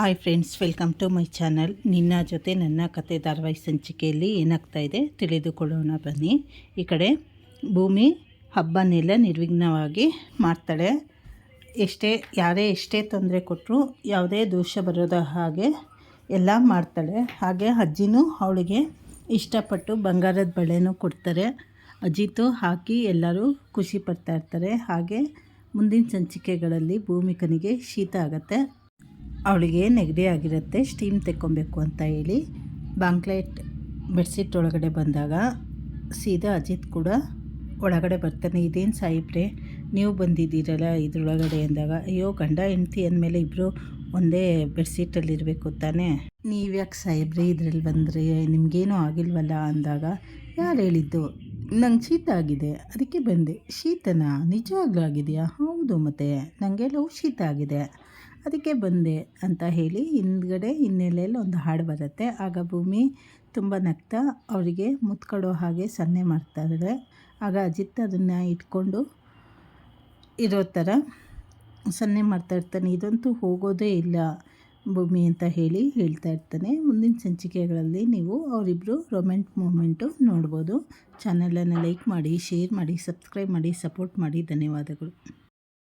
Hi friends welcome to my channel ನಿನ್ನ ಜೊತೆ ನನ್ನ ಕತೆ ಧಾರಾವಾಹಿ ಸಂಚಿಕೆಯಲ್ಲಿ ಏನಾಗ್ತಾ ಇದೆ ತಿಳಿದುಕೊಳ್ಳೋಣ ಬನ್ನಿ. ಈ ಕಡೆ ಭೂಮಿ ಹಬ್ಬನೆಲ್ಲ ನಿರ್ವಿಘ್ನವಾಗಿ ಮಾಡ್ತಾಳೆ. ಎಷ್ಟೇ, ಯಾರೇ ಎಷ್ಟೇ ತೊಂದರೆ ಕೊಟ್ಟರು ಯಾವುದೇ ದೋಷ ಬರೋದ ಹಾಗೆ ಎಲ್ಲ ಮಾಡ್ತಾಳೆ. ಹಾಗೆ ಅಜ್ಜಿನೂ ಅವಳಿಗೆ ಇಷ್ಟಪಟ್ಟು ಬಂಗಾರದ ಬಳೆನೂ ಕೊಡ್ತಾರೆ. ಅಜ್ಜಿತು ಹಾಕಿ ಎಲ್ಲರೂ ಖುಷಿ ಪಡ್ತಾ ಇರ್ತಾರೆ. ಹಾಗೆ ಮುಂದಿನ ಸಂಚಿಕೆಗಳಲ್ಲಿ ಭೂಮಿಕನಿಗೆ ಶೀತ ಆಗುತ್ತೆ. ಅವಳಿಗೆ ನೆಗಡಿ ಆಗಿರುತ್ತೆ ಸ್ಟೀಮ್ ತೆಕ್ಕೊಬೇಕು ಅಂತ ಹೇಳಿ ಬಾಂಕ್ಲೆಟ್ ಬೆಡ್ಶೀಟ್ ಒಳಗಡೆ ಬಂದಾಗ ಸೀದಾ ಅಜಿತ್ ಕೂಡ ಒಳಗಡೆ ಬರ್ತಾನೆ, ಇದೇನು ಸಾಯಿಬ್ರೆ ನೀವು ಬಂದಿದ್ದೀರಲ್ಲ ಇದ್ರೊಳಗಡೆ? ಅಂದಾಗ, ಅಯ್ಯೋ, ಗಂಡ ಹೆಂಡತಿ ಅಂದಮೇಲೆ ಇಬ್ಬರು ಒಂದೇ ಬೆಡ್ಶೀಟಲ್ಲಿ ಇರಬೇಕು ನೀವು ನೀವ್ಯಾಕೆ ಸಾಯಿಬ್ರೆ ಇದ್ರಲ್ಲಿ ಬಂದರೆ? ನಿಮಗೇನೂ ಆಗಿಲ್ವಲ್ಲ? ಅಂದಾಗ, ಯಾರು ಹೇಳಿದ್ದು? ನಂಗೆ ಶೀತ ಆಗಿದೆ, ಅದಕ್ಕೆ ಬಂದೆ. ಶೀತನ? ನಿಜವಾಗ್ಲೂ ಆಗಿದೆಯಾ? ಹೌದು ಮತ್ತೆ ನನಗೆ ಲವ್ ಶೀತ ಆಗಿದೆ. ಅದಕ್ಕೆ ಬಂದೆ ಅಂತ ಹೇಳಿ ಹಿಂದ್ಗಡೆ ಹಿನ್ನೆಲೆಯಲ್ಲಿ ಒಂದು ಹಾಡು ಬರುತ್ತೆ. ಆಗ ಭೂಮಿ ತುಂಬ ನಗ್ತಾ ಅವರಿಗೆ ಮುತ್ಕೊಡೋ ಹಾಗೆ ಸನ್ನೆ ಮಾಡ್ತಾಯಿದ್ದಾರೆ ಆಗ ಅಜಿತ್ ಅದನ್ನು ಇಟ್ಕೊಂಡು ಇರೋ ಥರ ಸನ್ನೆ ಮಾಡ್ತಾ ಇರ್ತಾನೆ. ಇದಂತೂ ಹೋಗೋದೇ ಇಲ್ಲ ಭೂಮಿ ಅಂತ ಹೇಳಿ ಹೇಳ್ತಾ ಇರ್ತಾನೆ. ಮುಂದಿನ ಸಂಚಿಕೆಗಳಲ್ಲಿ ನೀವು ಅವರಿಬ್ಬರು ರೊಮ್ಯಾಂಟ್ ಮೂಮೆಂಟು ನೋಡ್ಬೋದು. ಚಾನಲನ್ನು ಲೈಕ್ ಮಾಡಿ, ಶೇರ್ ಮಾಡಿ, ಸಬ್ಸ್ಕ್ರೈಬ್ ಮಾಡಿ, ಸಪೋರ್ಟ್ ಮಾಡಿ. ಧನ್ಯವಾದಗಳು.